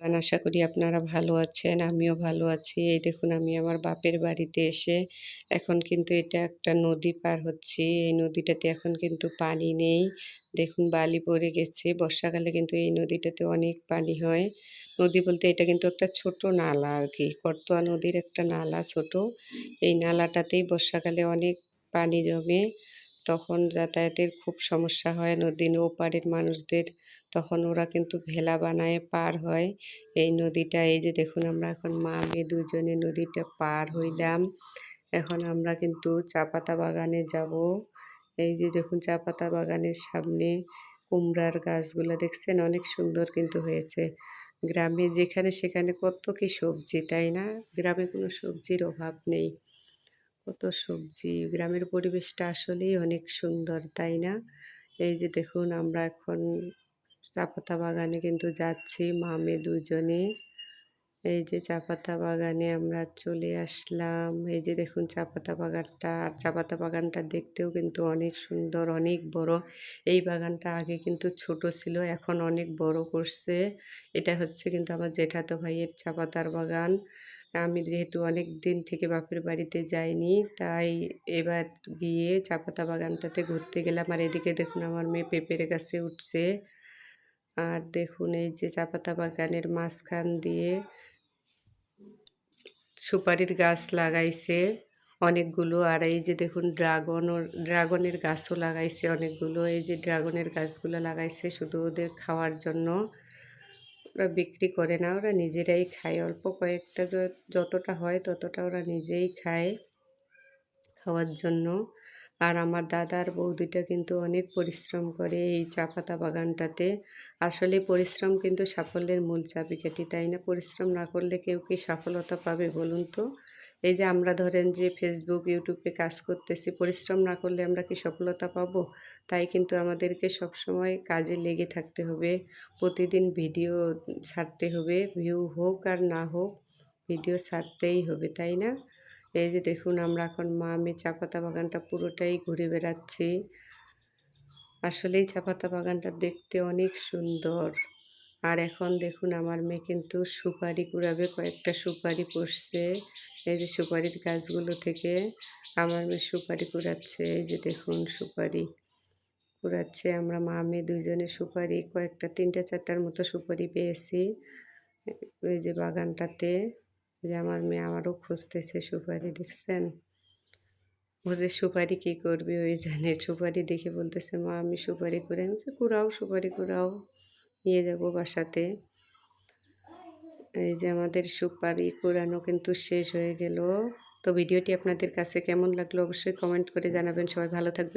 আশা করি আপনারা ভালো আছেন, আমিও ভালো আছি। এই দেখুন, আমি আমার বাপের বাড়িতে এসে এখন কিন্তু এটা একটা নদী পার হচ্ছি। এই নদীটাতে এখন কিন্তু পানি নেই। দেখুন, বালি পড়ে গেছে। বর্ষাকালে কিন্তু এই নদীটাতে অনেক পানি হয়। নদী বলতে এটা কিন্তু একটা ছোট নালা আর কি। করতোয়া নদীর একটা নালা ছোট। এই নালাটাতেই বর্ষাকালে অনেক পানি জমে। তখন যাতায়াতের খুব সমস্যা হয় নদীর ওপারের মানুষদের। তখন ওরা কিন্তু ভেলা বানায় পার হয়। এই নদীটা, এই যে দেখুন আমরা এখন মা মেয়ে দুজনে নদীটা পার হইলাম। এখন আমরা কিন্তু চা পাতা বাগানে যাব। এই যে দেখুন চা পাতা বাগানের সামনে কুমড়ার গাছগুলো দেখছেন? অনেক সুন্দর কিন্তু হয়েছে। গ্রামে যেখানে সেখানে কত কি সবজি, তাই না? গ্রামে কোনো সবজির অভাব নেই। কত সবজি, গ্রামের পরিবেশটা আসলেই অনেক সুন্দর, তাই না? এই যে দেখুন আমরা এখন চা পাতা বাগানে কিন্তু যাচ্ছি, মামে দুজনে। এই যে চা পাতা বাগানে আমরা চলে আসলাম। এই যে দেখুন চা পাতা বাগানটা, আর চা পাতা বাগানটা দেখতেও কিন্তু অনেক সুন্দর, অনেক বড়। এই বাগানটা আগে কিন্তু ছোট ছিল, এখন অনেক বড় করছে। এটা হচ্ছে কিন্তু আমার জেঠাতো ভাইয়ের চা পাতার বাগান। আমি যেহেতু অনেক দিন থেকে বাপের বাড়িতে যাইনি, তাই এবার গিয়ে চা পাতা বাগানটাতে ঘুরতে গেলাম। আর এদিকে দেখুন আমার মেয়ে পেঁপের গাছে উঠছে। আর দেখুন এই যে চা পাতা বাগানের মাঝখান দিয়ে সুপারির গাছ লাগাইছে অনেকগুলো। আর এই যে দেখুন ড্রাগন ড্রাগনের গাছও লাগাইছে অনেকগুলো। এই যে ড্রাগনের গাছগুলো লাগাইছে শুধু ওদের খাওয়ার জন্য। ওরা বিক্রি করে না, ওরা নিজেরাই খায়। অল্প কয়েকটা যতটা হয় ততটা ওরা নিজেই খায় খাওয়ার জন্য। আর আমার দাদার বৌদিটা কিন্তু অনেক পরিশ্রম করে এই চা পাতা বাগানটাতে। আসলে পরিশ্রম কিন্তু সাফল্যের মূল চাবিকাঠি, তাই না? পরিশ্রম না করলে কেউ কি সফলতা পাবে বলুন তো? এই যে আমরা ধরেন যে ফেসবুক ইউটিউবে কাজ করতেছি, পরিশ্রম না করলে আমরা কি সফলতা পাব? তাই কিন্তু আমাদেরকে সবসময় কাজে লেগে থাকতে হবে। প্রতিদিন ভিডিও ছাড়তে হবে ভিউ হোক আর না হোক, ভিডিও ছাড়তেই হবে, তাই না? এই যে দেখুন আমরা এখন মা, আমি চা পাতা বাগানটা পুরোটাই ঘুরে বেড়াচ্ছি। আসলেই চা পাতা বাগানটা দেখতে অনেক সুন্দর। আর এখন দেখুন আমার মেয়ে কিন্তু সুপারি কুড়াবে, কয়েকটা সুপারি পড়ছে এই যে সুপারির গাছগুলো থেকে আমার মেয়ে সুপারি কুড়াচ্ছে, এই যে দেখুন সুপারি কুড়াচ্ছে। আমরা মা মেয়ে দুইজনে সুপারি, কয়েকটা, তিনটা, চারটার মতো সুপারি পেয়েছি। ওই যে বাগানটাতে যে আমার মেয়ে আমারও খুঁজতেছে সুপারি, দেখছেন? যে সুপারি কী করবি, ওই জানে। সুপারি দেখে বলতেছে, মা, আমি সুপারি করে আমি কুড়াও, সুপারি কুড়াও। নিয়ে যাব বাসাতে। এই যে আমাদের সুপারি কোরানো কিন্তু শেষ হয়ে গেল। তো ভিডিওটি আপনাদের কাছে কেমন লাগল অবশ্যই কমেন্ট করে জানাবেন। সবাই ভালো থাকবে